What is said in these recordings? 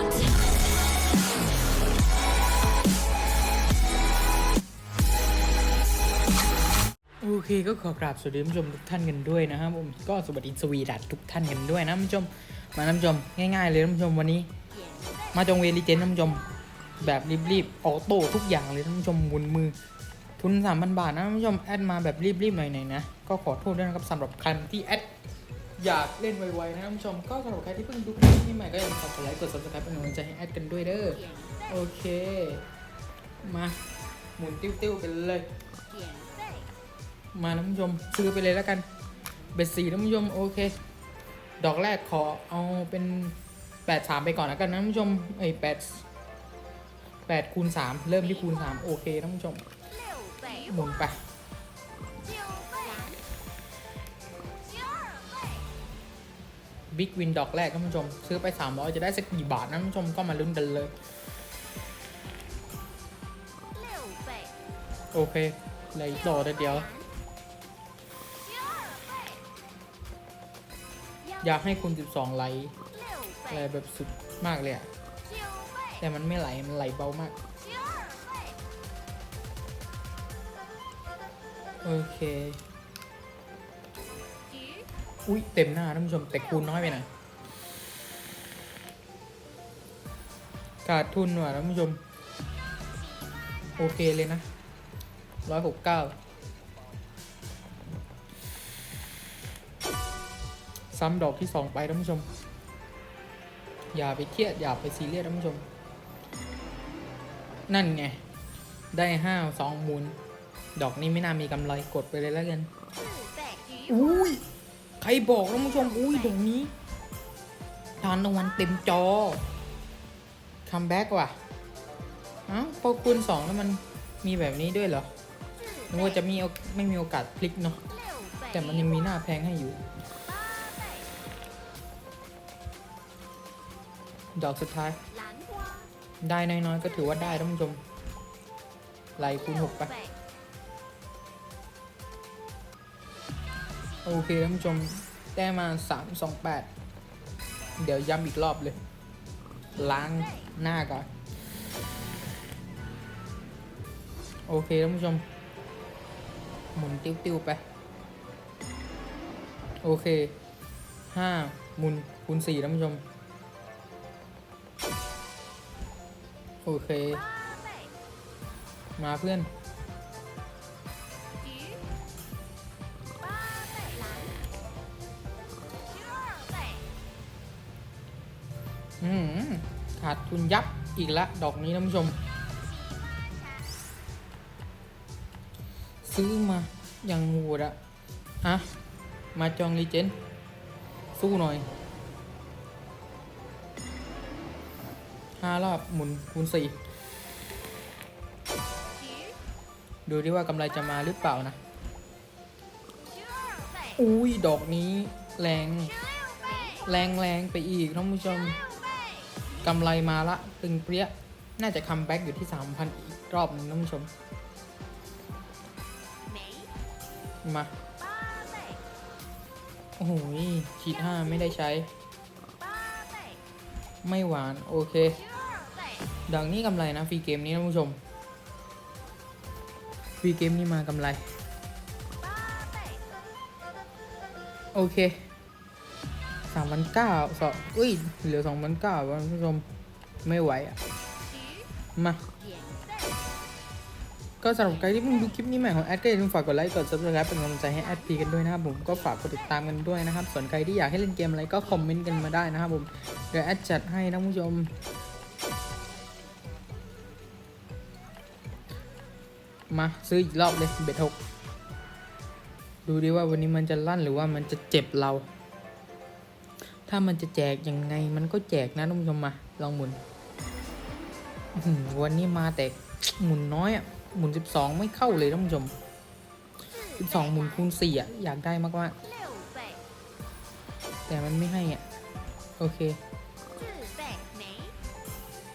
โอเคก็ขอกราบสวัสดีท่านผู้ชมทุกท่านกันด้วยนะครับผมก็สวัสดีสวีดัตทุกท่านกันด้วยนะท่านผู้ชมมาท่านผู้ชมง่ายๆเลยท่านผู้ชมวันนี้ มาจงเวลิเจนท่านผู้ชมแบบรีบๆออโต้ทุกอย่างเลยท่านผู้ชมหมุนมือ ทุนสามพันบาทนะท่านผู้ชมแอดมาแบบรีบๆหน่อยๆนะก็ขอโทษด้วยนะครับสำหรับใครที่แอด อยากเล่นไวๆนะท่านผู้ชม ก็สำหรับใครที่เพิ่งดูคลิปนี้ใหม่ก็อย่าลืมกดไลค์กด subscribe เป็นกำลังใจให้แอดกันด้วยเด้อโอเค มาหมุนติ้วๆไปเลย มาท่านผู้ชมซื้อไปเลยแล้วกัน เบ็ดสีท่านผู้ชมโอเค ดอกแรกขอเอาเป็นแปดสามไปก่อนแล้วกันนะท่านผู้ชมไอ้แปดแปดคูณสามเริ่มที่คูณสามโอเคท่านผู้ชม六倍หมุนไป บิ๊กวินดอกแรกท่านผู้ชม ซื้อไป 300 จะได้สักกี่บาทนะท่านผู้ชมก็มาลุ้นกันเลย โอเคเลยโตไดเดี๋ยว อยากให้คุณ 12 ไหลอะไรแบบสุดมากเลยอะแต่มันไม่ไหล มันไหลเบามาก โอเค อุ้ยเต็มหน้าท่านผู้ชมแต่คูณน้อยไปหน่อยขาดทุนว่ะท่านผู้ชม โอเคเลยนะร้อยหกเก้าซ้ำดอกที่สองไปท่านผู้ชม อย่าไปเครียด อย่าไปซีเรียสท่านผู้ชม นั่นไง ได้ห้าสองมูล ดอกนี้ไม่น่ามีกำไรกดไปเลยแล้วกันอุ้ย ใครบอกท่านผู้ชมอุ้ยเดี๋ยวนี้ทานรางวัลเต็มจอคัมแบ็กว่ะเอ้าพอคูณสองแล้วมันมีแบบนี้ด้วยเหรอนึกว่าจะมีไม่มีโอกาสพลิกเนาะแต่มันยังมีหน้าแพงให้อยู่ ดอกสุดท้าย ได้น้อยๆก็ถือว่าได้ท่านผู้ชมไล่คูณหกไป โอเคท่านผู้ชมได้มาสามสองแปดเดี๋ยวย้ำอีกรอบเลย ล้างหน้าก่อน โอเคท่านผู้ชม หมุนติ้วๆไป โอเคห้าหมุนคูณสี่ท่านผู้ชม โอเค มาเพื่อน ขาดทุนยับอีกละ ดอกนี้นะผู้ชม ซื้อมาอย่างงูอะฮะ มาจองรีเจน สู้หน่อยห้ารอบหมุนคูณสี่ดูดิว่ากำไรจะมาหรือเปล่านะ อุ้ยดอกนี้แรง แรงแรงไปอีกท่านผู้ชม กำไรมาละตึงเปรี้ย น่าจะคัมแบ็กอยู่ที่ 3,000 อีกรอบนึงท่านผู้ชม มา โอ้โหฉีดห้าไม่ได้ใช้ ไม่หวาน โอเค ดังนี้กำไรนะฟรีเกมนี้ท่านผู้ชม ฟรีเกมนี้มากำไร โอเค สามพันเก้าสองอุ้ย เหลือสองพันเก้าคุณผู้ชมไม่ไหวอะ มา ก็สำหรับใครที่เพิ่งดูคลิปนี้ใหม่ของแอดก็อย่าลืมฝากกดไลค์กดซับสไครป์เป็นกำลังใจให้แอดพีกันด้วยนะครับผมก็ฝากกดติดตามกันด้วยนะครับ ส่วนใครที่อยากให้เล่นเกมอะไรก็คอมเมนต์กันมาได้นะครับผมเดี๋ยวแอดจัดให้นะคุณผู้ชมมาซื้ออีกรอบเลยเบ็ดหกดูดิว่าวันนี้มันจะลั่นหรือว่ามันจะเจ็บเรา ถ้ามันจะแจกยังไงมันก็แจกนะทุกผู้ชมมาลองหมุนวันนี้มาแต่หมุนน้อยอะหมุนสิบสองไม่เข้าเลยทุกผู้ชมสิบสองหมุนคูณสี่อะอยากได้มากมากแต่มันไม่ให้อะโอเค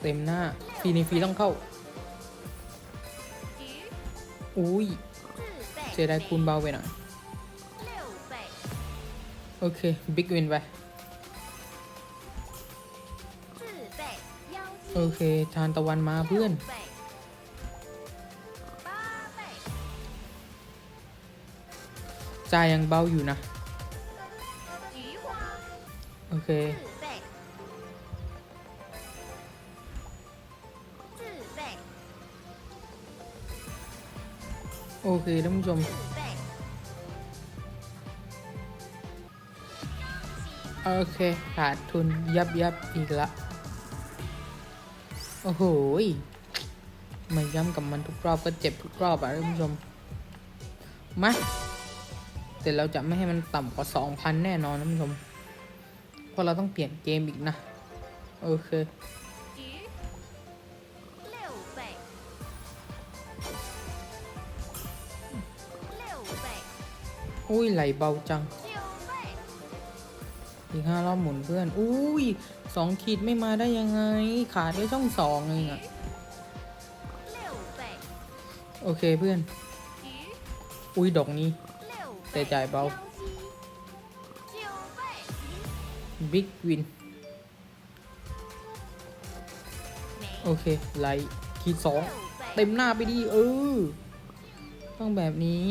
เต็มหน้าฟรีในฟรีต้องเข้า อุ้ยเจไดคูณเบาไปหน่อยโอเค บิ๊กวินไป โอเค ทานตะวันมาเพื่อน จ่ายยังเบาอยู่นะ โอเค โอเคท่านผู้ชมโอเคขาดทุนยับยับอีกละ โอ้โหมาย้ำกับมันทุกรอบก็เจ็บทุกรอบอะท่านผู้ชม มา แต่เราจะไม่ให้มันต่ำกว่าสองพันแน่นอนท่านผู้ชม เพราะเราต้องเปลี่ยนเกมอีกนะ โอเคอุ้ยไหลเบาจัง อีกห้ารอบหมุนเพื่อน อุ้ย สองขีดไม่มาได้ยังไง ขาดแค่ช่องสองเองอะโอเคเพื่อน อุ้ยดอกนี้ แต่จ่ายเบา บิ๊กวิน โอเค ไลท์ขีดสองเต็มหน้าไปดีเออ ต้องแบบนี้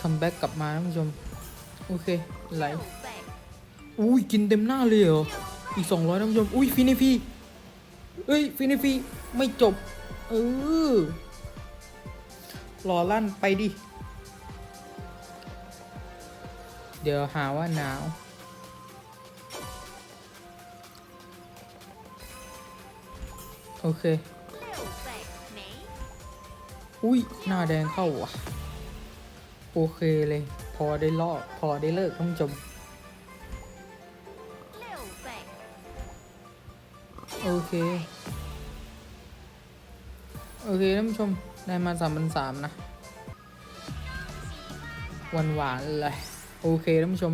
คัมแบ็กกลับมาท่านผู้ชม โอเค ไหลอุ้ยกินเต็มหน้าเลยเหรอ อีกสองร้อยน้ำจมอุ้ยฟินิฟีเอ้ยฟินิฟีไม่จบ เออรอลั่นไปดิ เดี๋ยวหาว่าหนาวโอเค อุ้ยหน้าแดงเข้าว่ะ โอเคเลย พอได้ลอกพอได้เลิกท่านผู้ชม，โอเค โอเคท่านผู้ชมได้มาสามพันสามนะหวานหวานๆเลย โอเคท่านผู้ชม